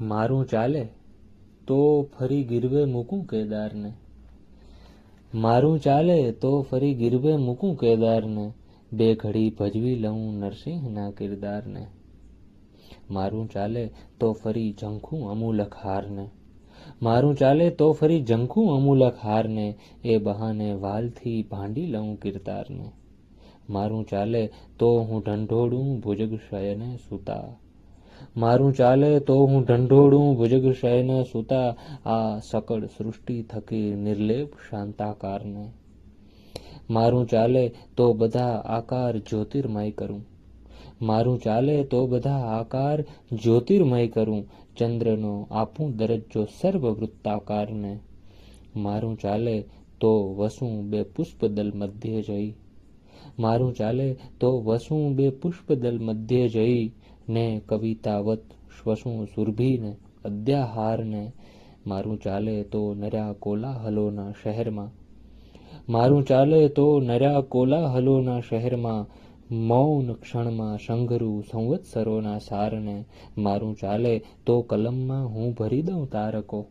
મારું ચાલે, તો ફરી ગીરવે મૂકું કેદારને. મારું ચાલે, તો ફરી ગીરવે મૂકું કેદારને. બે ઘડી ભજવી લઉં નરસિંહના કિરદારને. મારું ચાલે, તો ફરી ઝંખું અમૂલક હારને મારું ચાલે, તો ફરી ઝંખું અમૂલક હારને એ બહાને વાલથી ભાંડી લઉં કિરતારને મારું ચાલે, તો હું ઢંઢોળું ભુજગ શયને સૂતા. મારું ચાલે તો હું ઢંઢોળું ભુજગ શયન સુતા આ સકળ સૃષ્ટિ થકી નિર્લેપ શાંતાકારને. મારું ચાલે તો બધા આકાર જ્યોતિર્મય કરું. મારું ચાલે તો બધા આકાર જ્યોતિર્મય કરું. ચંદ્રનો આપું દરજ્જો સર્વ વૃત્તાકારને મારું ચાલે તો વસું બે પુષ્પદલ મધ્યે જઈ. મારું ચાલે તો વસું બે પુષ્પદલ મધ્યે જઈ. ને કવિતાવત શ્વસું સુરભીને અદ્યાહારને મારું ચાલે તો નર્યા કોલાહલોના શહેરમાં. મારું ચાલે તો નર્યા કોલાહલોના શહેરમાં. મૌન ક્ષણમાં શંઘરું સંવત્સરોના સારને મારું ચાલે તો કલમમાં હું ભરી દઉં તારકો.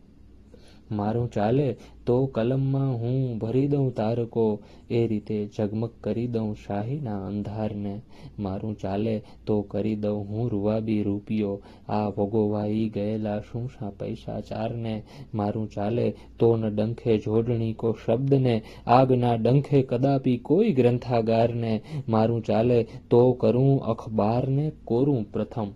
મારું ચાલે તો કલમમાં હું ભરી દઉં તારકો. એ રીતે ઝગમગ કરી દઉં શાહીના અંધારને. મારું ચાલે તો કરી દઉં હું રૂવાબી રૂપિયો. આ ભોગોવાઈ ગયેલા શું શા પૈસા ચારને. મારું ચાલે તો ન ડંખે જોડણી કો શબ્દને. આગના ડંખે કદાપી કોઈ ગ્રંથાગારને. મારું ચાલે તો કરું અખબારને કોરું પ્રથમ.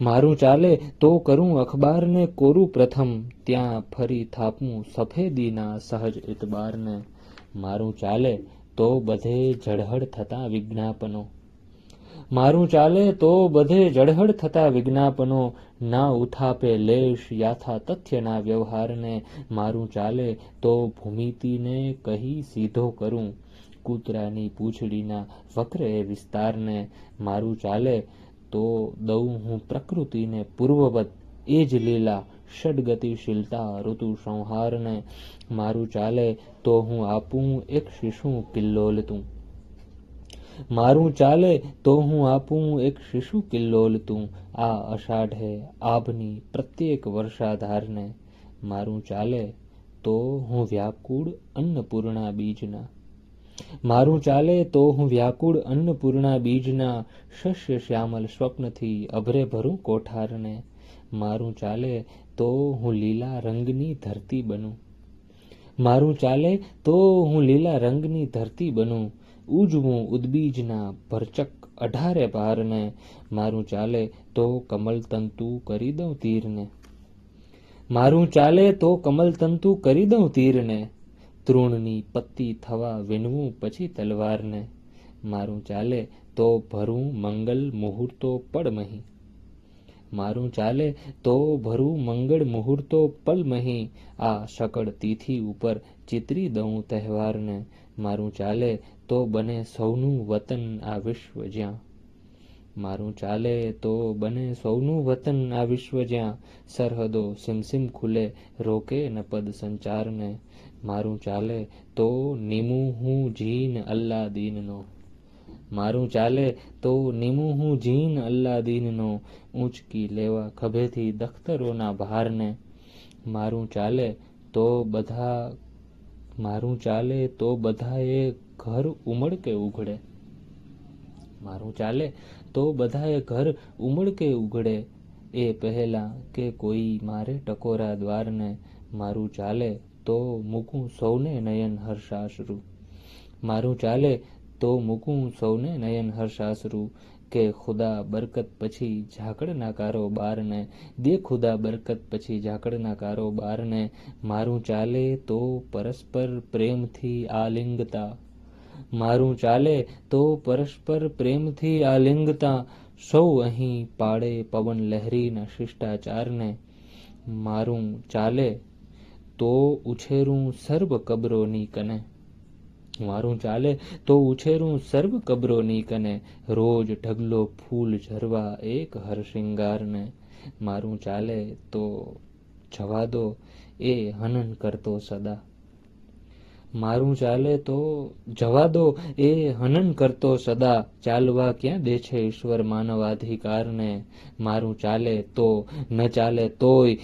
મારું ચાલે તો કરું અખબારને કોરું પ્રથમ. ત્યાં ફરી થાપું સફેદીના સહજ ઇતબારને. મારું ચાલે તો બધે જળહળ થતા વિજ્ઞાપનો. મારું ચાલે તો બધે જળહળ થતા વિજ્ઞાપનો. ના ઉથાપે લેશ યાથા તથ્યના વ્યવહારને. મારું ચાલે તો ભૂમિતિને કહી સીધો કરું. કૂતરાની પૂંછડીના વક્ર વિસ્તારને. મારું ચાલે તો દઉં હું પ્રકૃતિને પૂર્વવત. એ જ લીલા, ષડગતિશીલતા ઋતુ સંહારને મારું ચાલે તો હું આપું એક શિશુ કિલ્લોલતું મારું ચાલે તો હું આપું એક શિશુ કિલ્લોલતું આ અષાઢે આભની પ્રત્યેક વર્ષાધારને મારું ચાલે તો હું વ્યાકુળ અન્નપૂર્ણા બીજના મારું ચાલે તો હું વ્યાકુળ અન્નપૂર્ણા બીજના શસ્ય શ્યામલ સ્વપ્નથી અભરે ભરું કોઠારને. મારું ચાલે તો હું લીલા રંગની ધરતી બનું. મારું ચાલે તો હું લીલા રંગની ધરતી બનું. ઉજવું ઉદ્બીજના ભરચક અઢારે પારને મારું ચાલે તો કમલતંતુ કરી દઉં તીરને. મારું ચાલે તો કમલતંતુ કરી દઉં તીરને. તૃણની પત્તી થવા વિનવું પછી તલવારને મારું ચાલે તો ભરું મંગલ મુહૂર્તો પડમહી મારું ચાલે તો ભરું મંગળ મુહૂર્તો પલમહી આ શકળ તિથિ ઉપર ચિતરી દઉં તહેવારને. મારું ચાલે તો બને સૌનું વતન આ વિશ્વ જ્યાં. મારું ચાલે તો બને સૌનું વતન આ વિશ્વ જ્યાં સરહદો સિમસિમ ખુલે, રોકે ન પદ સંચારને. મારું ચાલે તો નિમું હું જીન અલ્લાદીનનો મારું ચાલે તો નિમું હું જીન અલ્લાદીનનો ઊંચકી લેવા ખભેથી દખ્તરોના ભારને. મારું ચાલે તો બધા, મારું ચાલે તો બધાએ ઘર ઉમળકે ઉઘડે. મારું ચાલે, તો બધાએ ઘર ઉમળકે ઉઘડે. એ પહેલાં કે કોઈ મારે ટકોરા દ્વારને મારું ચાલે, તો મૂકું સૌને નયન હર્ષાશ્રુ. મારું ચાલે, તો મૂકું સૌને નયન હર્ષાશ્રુ. કે ખુદા બરકત પછી ઝાકળના કારોબારને, દે ખુદા બરકત પછી ઝાકળના કારોબારને. મારું ચાલે તો પરસ્પર પ્રેમથી આલિંગતા. મારું ચાલે તો પરસ્પર પ્રેમથી આલિંગતા. સૌ અહીં પાડે પવન લહેરીના શિષ્ટાચારને. મારું ચાલે તો ઉછેરું સર્વ કબરોની કને. મારું ચાલે તો ઉછેરું સર્વ કબરોની કને. રોજ ઢગલો ફૂલ ઝરવા એક હરશિંગારને. મારું ચાલે તો જવા દો, એ હનન કરતો સદા. મારું ચાલે તો જવા દો. એ હનન કરતો સદા ચાલવા ક્યાં દે છે ઈશ્વર માનવાધિકારને? મારું ચાલે તો ન ચાલે તોય